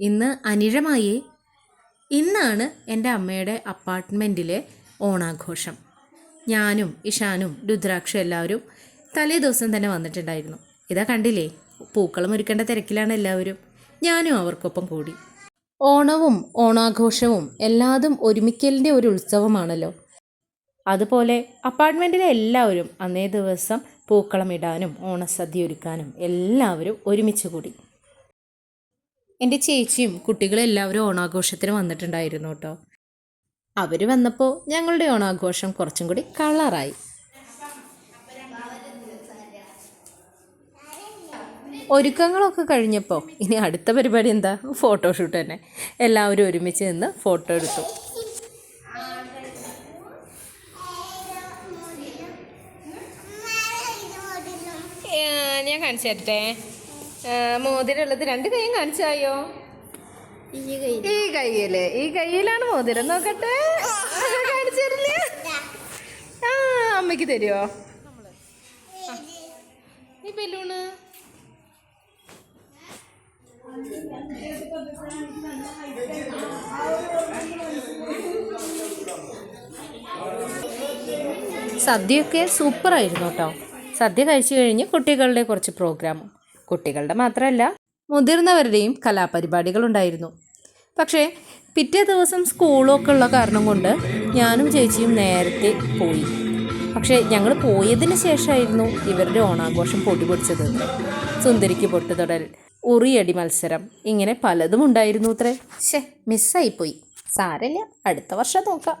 ഇന്ന് അനിഴമായി ഇന്നാണ് എന്റെ അമ്മയുടെ അപ്പാർട്ട്മെന്റിലെ ഓണാഘോഷം. ഞാനും ഇഷാനും രുദ്രാക്ഷ എല്ലാവരും തലേ ദിവസം തന്നെ വന്നിട്ടുണ്ടായിരുന്നു. ഇതാ കണ്ടില്ലേ? പൂക്കളം ഒരുക്കേണ്ട തിരക്കിലാണ് എല്ലാവരും. ഞാനും അവർക്കൊപ്പം കൂടി. ഓണവും ഓണാഘോഷവും എല്ലാതും ഒരുമിക്കലിന്റെ ഒരു ഉത്സവമാണല്ലോ. അതുപോലെ അപ്പാർട്ട്മെന്റിലെ എല്ലാവരും അന്നേ ദിവസം പൂക്കളം ഇടാനും ഓണസദ്യ ഒരുക്കാനും എല്ലാവരും ഒരുമിച്ച് കൂടി. എന്റെ ചേച്ചിയും കുട്ടികളെല്ലാവരും ഓണാഘോഷത്തിന് വന്നിട്ടുണ്ടായിരുന്നു കേട്ടോ. അവർ വന്നപ്പോൾ ഞങ്ങളുടെ ഓണാഘോഷം കുറച്ചും കൂടി കളറായി. ഒരുക്കങ്ങളൊക്കെ കഴിഞ്ഞപ്പോൾ ഇനി അടുത്ത പരിപാടി എന്താ? ഫോട്ടോഷൂട്ട് തന്നെ. എല്ലാവരും ഒരുമിച്ച് നിന്ന് ഫോട്ടോ എടുത്തു. ഞാൻ കാണിച്ചു തരട്ടെ? മോതിരമുള്ളത് രണ്ട് കൈയും കാണിച്ചായോ? ഈ കയ്യിൽ ഈ കൈയിലാണ് മോതിരം നോക്കട്ടെ. കാണിച്ചു തരില്ലേ? ആ അമ്മയ്ക്ക് തരുമോ ഈ ബലൂണ്. സദ്യയൊക്കെ സൂപ്പറായിരുന്നു കേട്ടോ. സദ്യ കഴിച്ചു കഴിഞ്ഞ് കുട്ടികളുടെ കുറച്ച് പ്രോഗ്രാമും. കുട്ടികളുടെ മാത്രമല്ല മുതിർന്നവരുടെയും കലാപരിപാടികളുണ്ടായിരുന്നു. പക്ഷേ പിറ്റേ ദിവസം സ്കൂളൊക്കെ ഉള്ള കാരണം കൊണ്ട് ഞാനും ചേച്ചിയും നേരത്തെ പോയി. പക്ഷേ ഞങ്ങൾ പോയതിന് ശേഷമായിരുന്നു ഇവരുടെ ഓണാഘോഷം പൊടി പൊടിച്ചത് സുന്ദരിക്ക് പൊട്ടുതൊടൽ ഉറിയടി മത്സരം ഇങ്ങനെ പലതും ഉണ്ടായിരുന്നു അത്രേ. ശേ മിസ്സായിപ്പോയി സാരല്ല അടുത്ത വർഷം നോക്കാം.